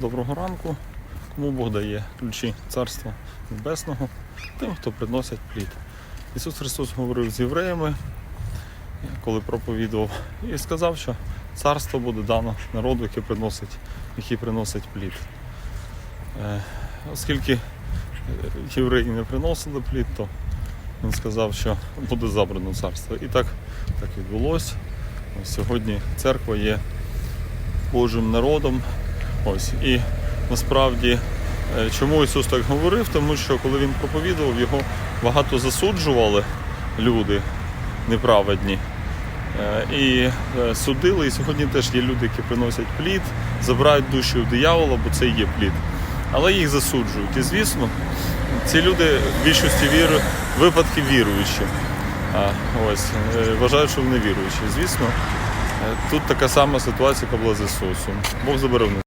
Доброго ранку. Кому Бог дає ключі Царства Небесного, тим, хто приносять плід. Ісус Христос говорив з євреями, коли проповідував, і сказав, що царство буде дано народу, який приносить, який приносить плід. Е, Оскільки е, євреї не приносили плід, то він сказав, що буде забрано царство. І так, так відбулося. Сьогодні церква є Божим народом. Ось. І насправді, е, чому Ісус так говорив? Тому що коли Він проповідував, його багато засуджували люди неправедні. Е, І е, судили, і сьогодні теж є люди, які приносять плід, забирають душі у диявола, бо це є плід. Але їх засуджують. І звісно, ці люди в більшості віри, випадків віруючі. Ось, вважають, що вони віруючі. Звісно, тут така сама ситуація, яка була з Ісусом. Бог заборонив.